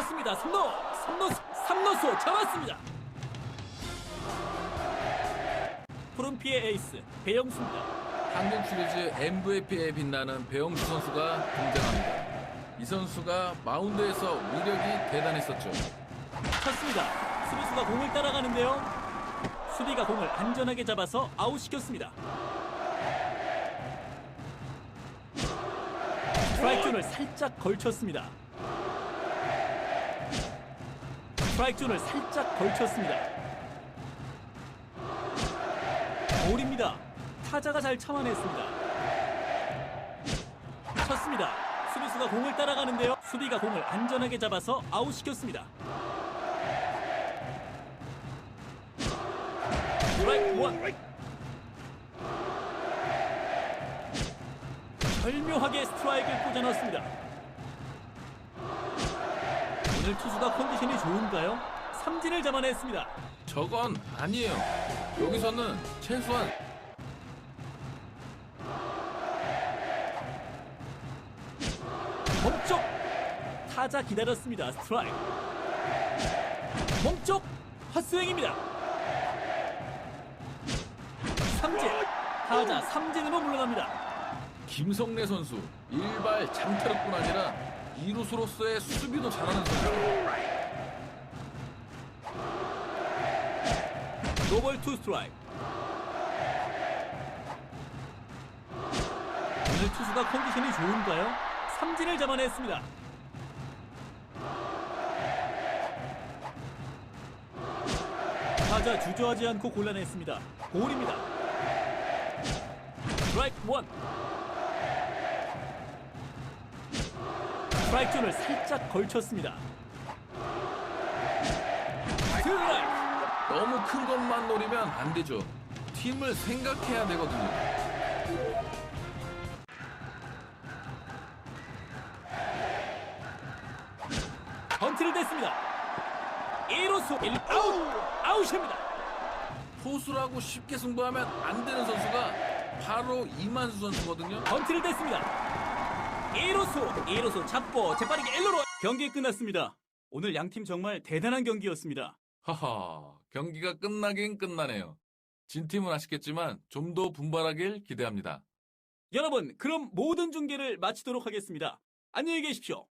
쳤습니다. 3루, 3루, 3루수 잡았습니다. 푸른피의 에이스 배영수입니다. 한국 시리즈 MVP에 빛나는 배영수 선수가 등장합니다. 이 선수가 마운드에서 위력이 대단했었죠. 쳤습니다. 수비수가 공을 따라가는데요. 수비가 공을 안전하게 잡아서 아웃시켰습니다. 스트라이크 존을 살짝 걸쳤습니다. 스트라이크 존을 살짝 걸쳤습니다. 볼입니다. 타자가 잘 참아냈습니다. 쳤습니다. 수비수가 공을 따라가는데요. 수비가 공을 안전하게 잡아서 아웃시켰습니다. 스트라이크 원. 절묘하게 스트라이크를 꽂아 넣었습니다. 오늘 투수가 컨디션이 좋은가요? 삼진을 잡아냈습니다. 저건 아니에요. 여기서는 최소한 몸쪽 타자 기다렸습니다. 스트라이크. 몸쪽 헛스윙입니다. 삼진 타자 삼진으로 물러납니다. 김성래 선수 일발 장타력뿐 아니라 이루수로서의 수비도 잘하는 선수. 노벌 투 스트라이크. 오늘 투수가 컨디션이 좋은가요? 삼진을 잡아냈습니다. 타자 주저하지 않고 골라냈습니다. 볼입니다. 스트라이크 원. 스트라이크 존을 살짝 걸쳤습니다. 스트라이크. 너무 큰 것만 노리면 안 되죠. 팀을 생각해야 되거든요. 번트를 댔습니다. 1루수 1 아웃 아웃입니다. 포수라고 쉽게 승부하면 안 되는 선수가 바로 이만수 선수거든요. 번트를 댔습니다. 1루수 2루수 잡고 재빠르게 1루로 경기 끝났습니다. 오늘 양팀 정말 대단한 경기였습니다. 하하, 경기가 끝나긴 끝나네요. 진 팀은 아쉽겠지만 좀 더 분발하길 기대합니다. 여러분 그럼 모든 중계를 마치도록 하겠습니다. 안녕히 계십시오.